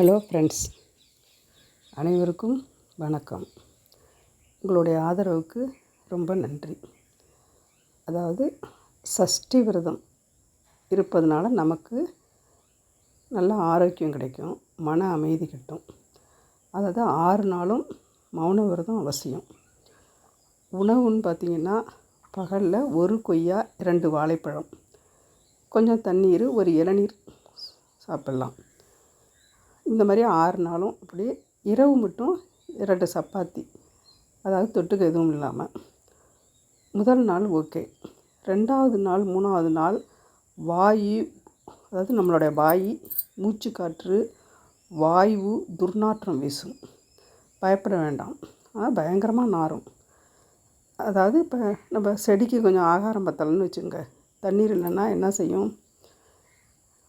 Hello friends அனைவருக்கும் வணக்கம். உங்களுடைய ஆதரவுக்கு ரொம்ப நன்றி. அதாவது சஷ்டி விரதம் இருப்பதனால நமக்கு நல்ல ஆரோக்கியம் கிடைக்கும் மன அமைதி கிட்டும். அதாவது ஆறு நாளும் மௌன விரதம் அவசியம். உணவுன்னு பார்த்திங்கன்னா பகலில் ஒரு கொய்யா ரெண்டு வாழைப்பழம். கொஞ்சம் தண்ணீர் ஒரு இளநீர் சாப்பிட்லாம். இந்த மாதிரி ஆறு நாளும் இப்படி இரவு மட்டும் ரெண்டு சப்பாத்தி. அதாவது தொட்டுக்க எதுவும் இல்லாமல் முதல் நாள் ஓகே. ரெண்டாவது நாள் மூணாவது நாள் வாயு அதாவது நம்மளுடைய வாய் மூச்சு காற்று வாயு துர்நாற்றம் வீசும். பயப்பட வேண்டாம். ஆனால் பயங்கரமாக நாரும். அதாவது இப்போ நம்ம செடிக்கு கொஞ்சம் ஆகாரம் பத்தலைன்னு வச்சுங்க தண்ணீர் இல்லைன்னா என்ன செய்யும்?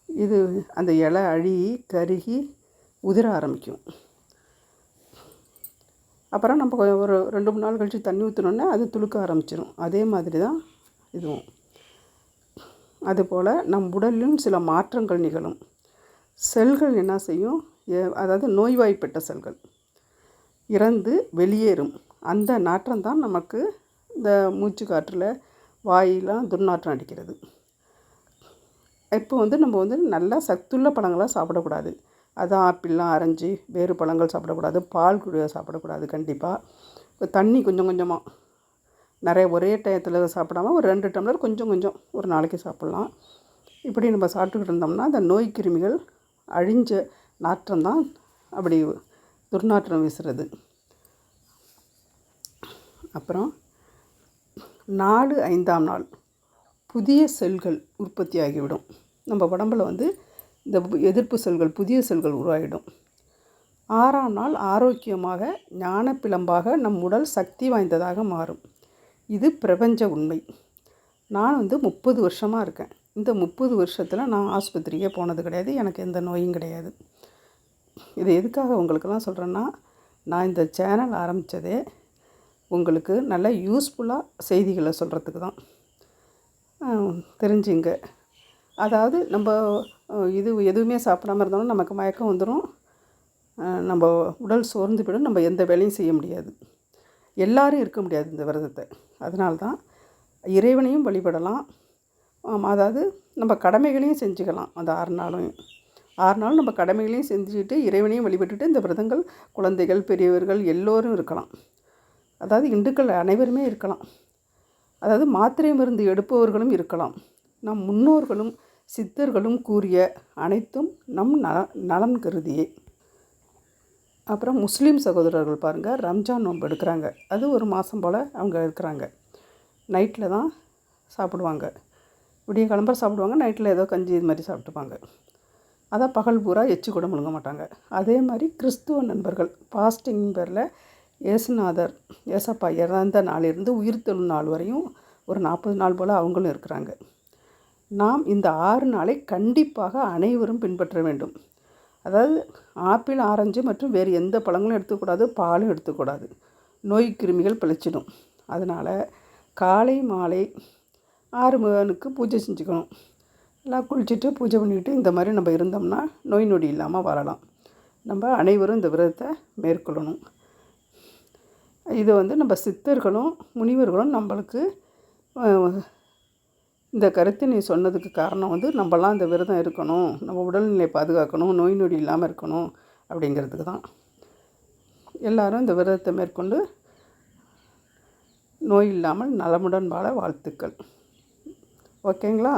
இது அந்த இலை அழுகி கருகி உதிர ஆரம்பிக்கும். அப்புறம் நம்ம ஒரு ரெண்டு மூணு நாள் கழித்து தண்ணி ஊற்றினோன்னே அது துளுக்க ஆரம்பிச்சிடும் அதே மாதிரி தான் இதுவும். அதுபோல் நம் உடலிலும் சில மாற்றங்கள் நிகழும். செல்கள் என்ன செய்யும்? அதாவது நோய்வாய்ப்பட்ட செல்கள். இறந்து வெளியேறும். அந்த நாற்றம் தான் நமக்கு இந்த மூச்சு காற்றில் வாயிலாம் துர்நாற்றம் அடிக்கிறது. இப்போ வந்து நம்ம வந்து நல்லா சத்துள்ள பழங்களாக சாப்பிடக்கூடாது. அதான் ஆப்பிள்லாம் அரைஞ்சி வேறு பழங்கள் சாப்பிடக்கூடாது பால் கூட சாப்பிடக்கூடாது கண்டிப்பாக தண்ணி கொஞ்சம் கொஞ்சமாக நிறைய ஒரே டயத்தில் சாப்பிடாம ஒரு ரெண்டு டம்ளர் கொஞ்சம் கொஞ்சம் ஒரு நாளைக்கு சாப்பிட்லாம். இப்படி நம்ம சாப்பிட்டுக்கிட்டு இருந்தோம்னா அந்த நோய் கிருமிகள் அழிஞ்ச நாற்றம் தான் அப்படி துர்நாற்றம் வீசுறது. அப்புறம் நாலு ஐந்தாம் நாள். புதிய செல்கள் உற்பத்தி ஆகிவிடும் நம்ம உடம்பில் வந்து இந்த எதிர்ப்பு செல்கள் புதிய செல்கள் உருவாகிடும் ஆறாம் நாள் ஆரோக்கியமாக ஞானப்பிழம்பாக நம் உடல் சக்தி வாய்ந்ததாக மாறும். இது பிரபஞ்ச உண்மை. நான் வந்து முப்பது வருஷமாக இருக்கேன். இந்த முப்பது வருஷத்தில் நான் ஆஸ்பத்திரிக்கே போனது கிடையாது. எனக்கு எந்த நோயும் கிடையாது. இது எதுக்காக உங்களுக்கெல்லாம் சொல்கிறேன்னா நான் இந்த சேனல் ஆரம்பித்ததே உங்களுக்கு நல்ல யூஸ்ஃபுல்லாக செய்திகளை சொல்கிறதுக்கு தான். தெரிஞ்சுங்க. அதாவது நம்ம இது எதுவுமே சாப்பிடாம இருந்தாலும் நமக்கு மயக்கம் வந்துடும் நம்ம உடல் சோர்ந்து போயிடும். நம்ம எந்த வேலையும் செய்ய முடியாது. எல்லோரும் இருக்க முடியாது இந்த விரதத்தை. அதனால்தான் இறைவனையும் வழிபடலாம். அதாவது நம்ம கடமைகளையும் செஞ்சுக்கலாம். அந்த ஆறு நாளும். ஆறு நாள் நம்ம கடமைகளையும் செஞ்சுக்கிட்டு இறைவனையும் வழிபட்டுட்டு இந்த விரதங்கள் குழந்தைகள் பெரியவர்கள் எல்லோரும் இருக்கலாம். அதாவது இந்துக்கள் அனைவருமே இருக்கலாம். அதாவது மாத்திரை மருந்து எடுப்பவர்களும் இருக்கலாம். நம் முன்னோர்களும் சித்தர்களும் கூறிய அனைத்தும் நம் நல நலன் கருதியே. அப்புறம் முஸ்லீம் சகோதரர்கள் பாருங்கள் ரம்ஜான் நோன்பு எடுக்கிறாங்க. அது ஒரு மாதம் போல் அவங்க இருக்கிறாங்க. நைட்டில் தான் சாப்பிடுவாங்க. விடிய கிளம்புற சாப்பிடுவாங்க நைட்டில் ஏதோ கஞ்சி இது மாதிரி சாப்பிட்டுப்பாங்க. அதை பகல் பூரா எச்சு கூட முழுங்க மாட்டாங்க. அதே மாதிரி கிறிஸ்துவ நண்பர்கள் ஃபாஸ்டிங் பேரில் ஏசுநாதர் ஏசப்பா இறந்த நாளிலிருந்து உயிர்த்தெழும் நாள் வரையும் ஒரு நாற்பது நாள் போல் அவங்களும் இருக்கிறாங்க. நாம் இந்த ஆறு நாளை கண்டிப்பாக அனைவரும் பின்பற்ற வேண்டும். அதாவது ஆப்பிள் ஆரஞ்சு மற்றும் வேறு எந்த பழங்களும் எடுத்துக்கூடாது பாலும் எடுத்துக்கூடாது. நோய் கிருமிகள் பிழைச்சிடும். அதனால் காலை மாலை ஆறு மகனுக்கு பூஜை செஞ்சுக்கணும். எல்லாம் குளிச்சுட்டு பூஜை பண்ணிக்கிட்டு இந்த மாதிரி நம்ம இருந்தோம்னா நோய் நொடி இல்லாமல் வரலாம் நம்ம அனைவரும் இந்த விரதத்தை மேற்கொள்ளணும். இது வந்து நம்ம சித்தர்களும் முனிவர்களும் நம்மளுக்கு இந்த கருத்தை நீ சொன்னதுக்கு காரணம் வந்து நம்மலாம் இந்த விரதம் இருக்கணும் நம்ம உடல்நிலை பாதுகாக்கணும் நோய் நொடி இல்லாமல் இருக்கணும் அப்படிங்கிறதுக்கு தான். எல்லாரும் இந்த விரதத்தை மேற்கொண்டு நோய் இல்லாமல் நலமுடன் வாழ வாழ்த்துக்கள். ஓகேங்களா?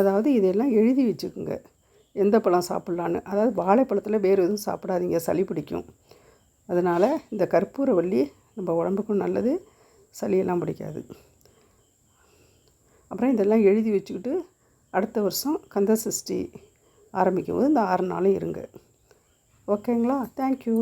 அதாவது இதெல்லாம் எழுதி வச்சுக்கோங்க. எந்த பழம் சாப்பிட்லான்னு. அதாவது வாழைப்பழத்தில் வேறு எதுவும் சாப்பிடாதீங்க சளி பிடிக்கும். அதனால் இந்த கற்பூரவள்ளி நம்ம உடம்புக்கும் நல்லது சளியெல்லாம் பிடிக்காது. அப்புறம் இதெல்லாம் எழுதி வச்சுக்கிட்டு அடுத்த வருஷம் கந்த சஷ்டி ஆரம்பிக்கும் போது இந்த ஆறு நாளும் இருங்க. ஓகேங்களா? தேங்க்யூ